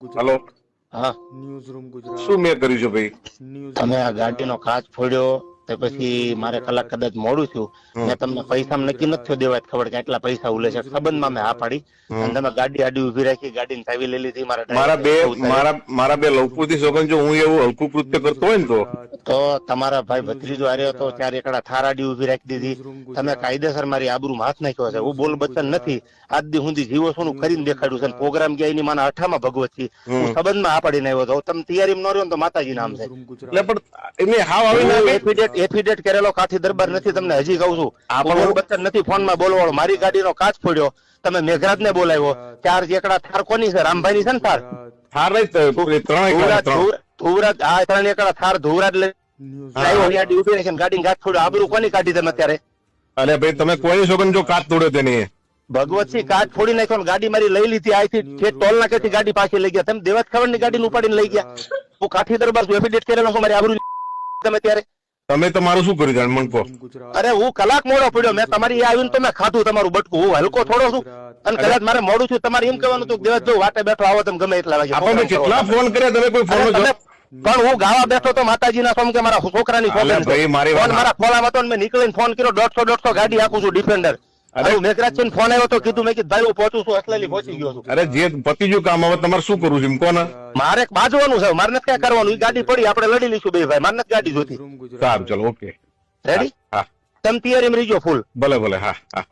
Hello. હા. News room Gujarat શું મેં કર્યું છે ભાઈ? ન્યૂઝ તમે આ ગાડીનો કાચ ફોડ્યો. તે પછી મારે કલાક કદાચ મોડું છું મેં તમને પૈસા નક્કી નથી દેવાય ખબર કે આટલા પૈસા ઉલે છે. સંબંધમાં મેં હા પાડી. અને તમે ગાડી આડી ઊભી રાખી ગાડીની ચાવી લઈ લીધી મારા મારા બે મારા મારા બે લવપુરથી સોગન જો હું એવું હલકું કૃત્ય કરતો હોય ને તો. તો તમારા ભાઈ ભત્રીજો આવ્યો હતો ચાર એકડા થાર આડી ઊભી રાખી દીધી. તમે કાયદેસર મારી આબરૂ હાથ નાખ્યો છે. હું બોલ બચન નથી. આજ દી સુધી જીવો છું કરીને દેખાડ્યું છે પ્રોગ્રામ ગયા એની માના અઠામાં ભગવત છે. હું સંબંધમાં આ પાડીને આવ્યો હતો તમે તૈયારી ન રહ્યો તો માતાજી નામ છે. એટલે પણ એને હાવ આવી ના એફિડેટ એફિડેટ કરેલો કાઠી દરબાર નથી તમને હજી કહું છું. આ બચ્ચન નથી ફોનમાં બોલવાળો. મારી ગાડીનો કાચ ફોડ્યો. તમે મેઘરાજ ને બોલાવ્યો ચાર એકડા થાર કોની છે? રામભાઈ ની છે ને થાર? થાર ધુવરાજ ત્રણ. ધુવરાજ આ ત્રણ એકડા થાર ધુવરાજ લઈ ગાડી ઊભી રાખીને ગાડી ગાંઠ ફોડ્યો. આબરૂ કોની કાઢી તમે અત્યારે? અને ભાઈ તમે કોઈ સોગન જો કાચ તોડ્યો તેની. ભગવતસિંહ કાચ ફોડી નાખ્યો ગાડી મારી લઈ લીધી. આથી ઠેઠ ટોલ નાકેથી ગાડી પાછી લઈ ગયા. તમે દેવત ખબરની ગાડી ઉપાડીને લઈ ગયા. હું. કાઠી દરબાર એફિડેટ કરેલો? છું મારી આબરૂ તમે ત્યારે? તમે તમારું શું કર્યું જાણ ગુજરાત અરે હું કલાક મોડો પડ્યો. મેં તમારી આવીને તો મેં ખાધું તમારું બટકું. હું હલકો થોડો છું. અને કદાચ મારે મોડું છું તમારે એમ કહેવાનું હતું દિવસ જો વાટે બેઠો આવો તમે ગમે એટલા વાગે. આપણે કેટલા ફોન કર્યા? તમે કોઈ ફોન પણ હું ગાવા બેઠો તો માતાજી ના કે મારા છોકરાની ફોન મારા ખોલામાં હતો મેં નીકળીને ફોન કર્યો. દોઢસો દોઢસો ગાડી આપું છું ડિફેન્ડર અરે- અરે મેઘરાજ છે ફોન આવ્યો તો કીધું મેં કીધું ભાઈ હું પહોંચું છું અસલેલી પહોંચી ગયો છું. અરે જે પતિજુ કામ હવે તમારે શું કરવું છે એમ કોને? મારે બાજવાનું છે મારે નથી ક્યાં કરવાનું. ઈ ગાડી પડી આપણે લડી લઈશું બે ભાઈ. મારે નથી ગાડી જોતી સારું ચલો ઓકે રેડી હા તમે તૈયારી રહીજો ફૂલ ભલે ભલે હા હા.